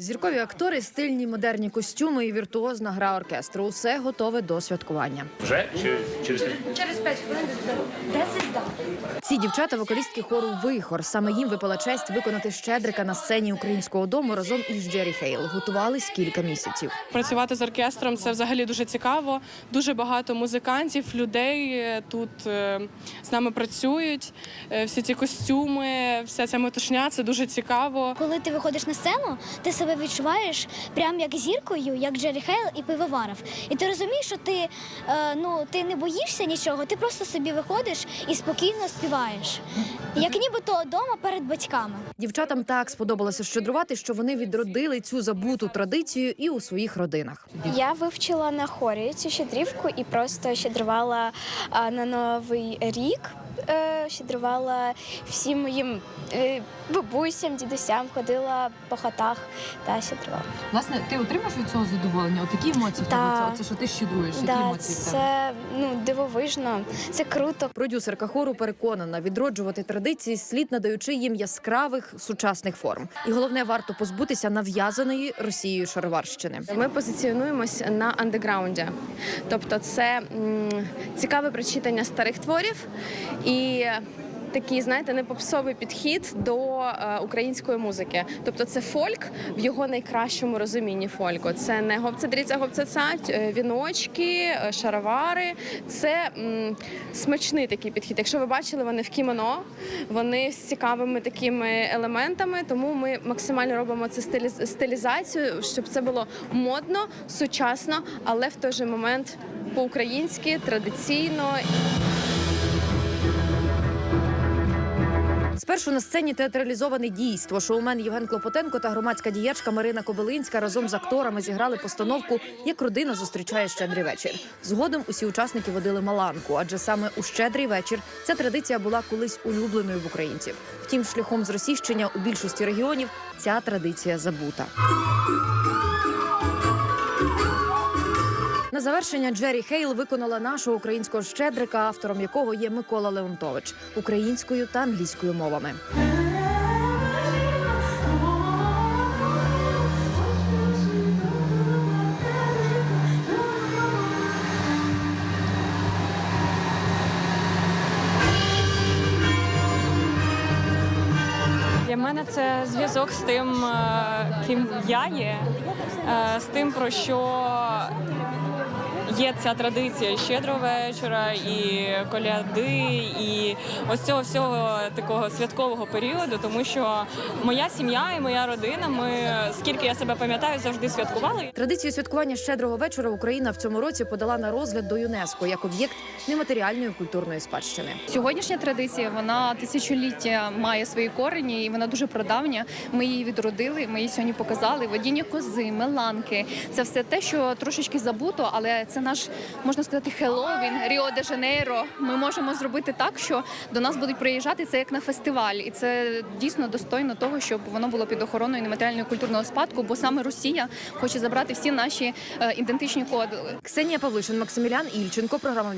Зіркові актори, стильні модерні костюми і віртуозна гра оркестру. Усе готове до святкування. Вже чи через Через 5 хвилин? Ці дівчата вокалістки хору Вихор. Саме їм випала честь виконати щедрика на сцені українського дому разом із Джері Хейл. Готувались кілька місяців. Працювати з оркестром це взагалі дуже цікаво. Дуже багато музикантів, людей е, тут е, з нами працюють. Е, Всі ці костюми, вся ця метушня це дуже цікаво. Коли ти виходиш на сцену, ти себе відчуваєш прям як зіркою, як Джері Хейл і пивоваров. І ти розумієш, що ти, е, ну, ти не боїшся нічого, ти просто собі виходиш і спокійно співаєш. Як нібито вдома перед батьками. Дівчатам так сподобалося щедрувати, що вони відродили цю забуту традицію і у своїх родинах. Я вивчила на хорі цю щедрівку і просто щедрувала на новий рік. Е, Щедрувала всім моїм е, бабусям, дідусям, ходила по хатах та щедрувала. Власне, ти отримаєш від цього задоволення? От які емоції в тебе? Це що ти щедруєш? Які Да, емоції в тебе? це ну дивовижно, це круто. Продюсерка хору переконана, відроджувати традиції слід надаючи їм яскравих сучасних форм. І головне, варто позбутися нав'язаної Росією шароварщини. Ми позиціонуємось на андеграунді, тобто це м, цікаве прочитання старих творів і. Такий, знаєте, не попсовий підхід до е, української музики. Тобто це фольк в його найкращому розумінні фольку. Це не гопцедріця, гопцецать, е, віночки, е, шаровари. Це м, смачний такий підхід. Якщо ви бачили, вони в кімоно, вони з цікавими такими елементами. Тому ми максимально робимо це стилі- стилізацію, щоб це було модно, сучасно, але в той же момент по-українськи, традиційно. Спершу на сцені театралізоване дійство. Шоумен Євген Клопотенко та громадська діячка Марина Кобилинська разом з акторами зіграли постановку Як родина зустрічає щедрий вечір. Згодом усі учасники водили маланку, адже саме у щедрий вечір ця традиція була колись улюбленою в українців. Втім, шляхом зросійщення у більшості регіонів ця традиція забута. На завершення Джері Хейл виконала нашого українського щедрика, автором якого є Микола Леонтович українською та англійською мовами. Для мене це зв'язок з тим, е, ким я є, е, з тим, про що є ця традиція щедрого вечора, і коляди, і ось цього всього такого святкового періоду, тому що моя сім'я і моя родина, ми скільки я себе пам'ятаю, завжди святкували. Традицію святкування щедрого вечора Україна в цьому році подала на розгляд до ЮНЕСКО як об'єкт нематеріальної культурної спадщини. Сьогоднішня традиція вона тисячоліття має свої корені, і вона дуже прадавня. Ми її відродили. Ми її сьогодні показали. Водіння кози, меланки. Це все те, що трошечки забуто, але це наш можна сказати Хеллоуін, Ріо де Жанейро. Ми можемо зробити так, що до нас будуть приїжджати це як на фестиваль, і це дійсно достойно того, щоб воно було під охороною нематеріального культурного спадку, бо саме Росія хоче забрати всі наші е, ідентичні коди. Ксенія Павлишин, Максимілян Ільченко, програма